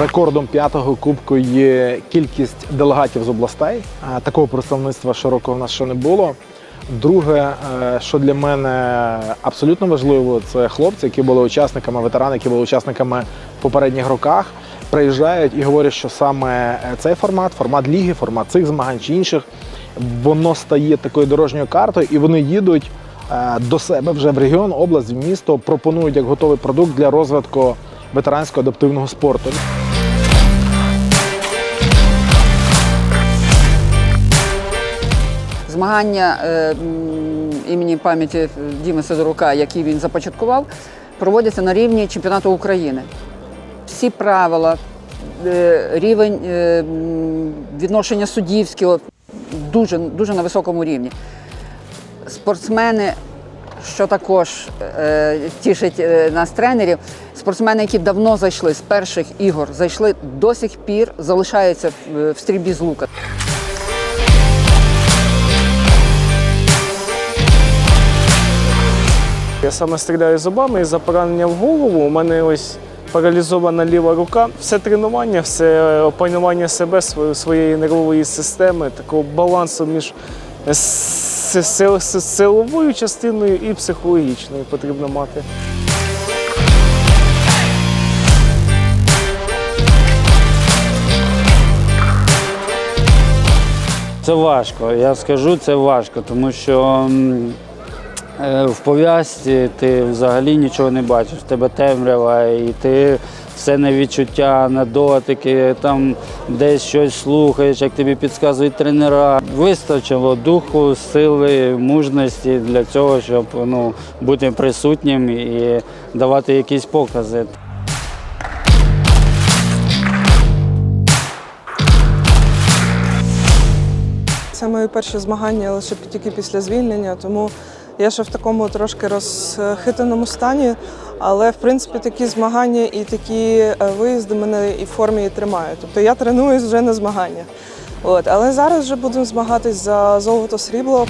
Рекордом п'ятого кубку є кількість делегатів з областей. Такого представництва широкого в нас ще не було. Друге, е, що для мене абсолютно важливо, це хлопці, які були учасниками, ветерани, які були учасниками в попередніх роках, приїжджають і говорять, що саме е, цей формат, формат ліги, формат цих змагань чи інших, воно стає такою дорожньою картою, і вони їдуть е, до себе вже в регіон, область, в місто, пропонують як готовий продукт для розвитку ветеранського адаптивного спорту. Змагання е, імені пам'яті Діми Сидорука, які він започаткував, проводяться на рівні чемпіонату України. Всі правила, е, рівень е, відношення суддівського дуже, дуже на високому рівні. Спортсмени, що також е, тішить е, нас тренерів, спортсмени, які давно зайшли з перших ігор, зайшли до сих пір, залишаються в, в стрільбі з лука. Я саме стріляю зубами і за поранення в голову. У мене ось паралізована ліва рука. Все тренування, все опанування себе, своєї нервової системи, такого балансу між силовою частиною і психологічною потрібно мати. Це важко. Я скажу, це важко, тому що в пов'язці ти взагалі нічого не бачиш. Тебе темрява, і ти все на відчуття, на дотики, там десь щось слухаєш, як тобі підказують тренера. Вистачило духу, сили, мужності для цього, щоб ну, бути присутнім і давати якісь покази. Це мої перші змагання лише тільки після звільнення, тому я ще в такому трошки розхитаному стані. Але в принципі такі змагання і такі е, виїзди мене і в формі тримають. Тобто я тренуюсь вже на змаганнях. От, але зараз вже будемо змагатись за золото срібло.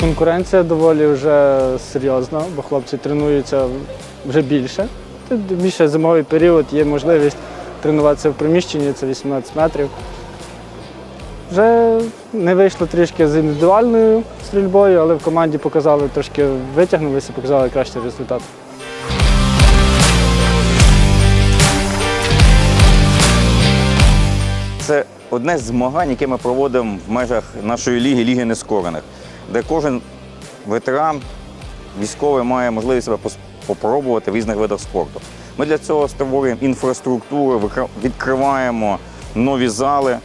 Конкуренція доволі вже серйозна, бо хлопці тренуються вже більше. Більше зимовий період є можливість тренуватися в приміщенні, це 18 метрів. Вже не вийшло трішки з індивідуальною стрільбою, але в команді показали трошки витягнулися, показали кращий результат. Це одне з змагань, яке ми проводимо в межах нашої ліги, ліги нескорених, де кожен ветеран військовий має можливість себе попробувати в різних видах спорту. Ми для цього створюємо інфраструктуру, відкриваємо нові зали,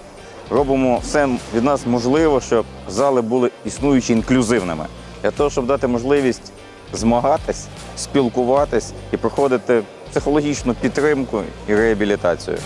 робимо все від нас можливе, щоб зали були існуючі інклюзивними. Для того, щоб дати можливість змагатись, спілкуватись і проходити психологічну підтримку і реабілітацію.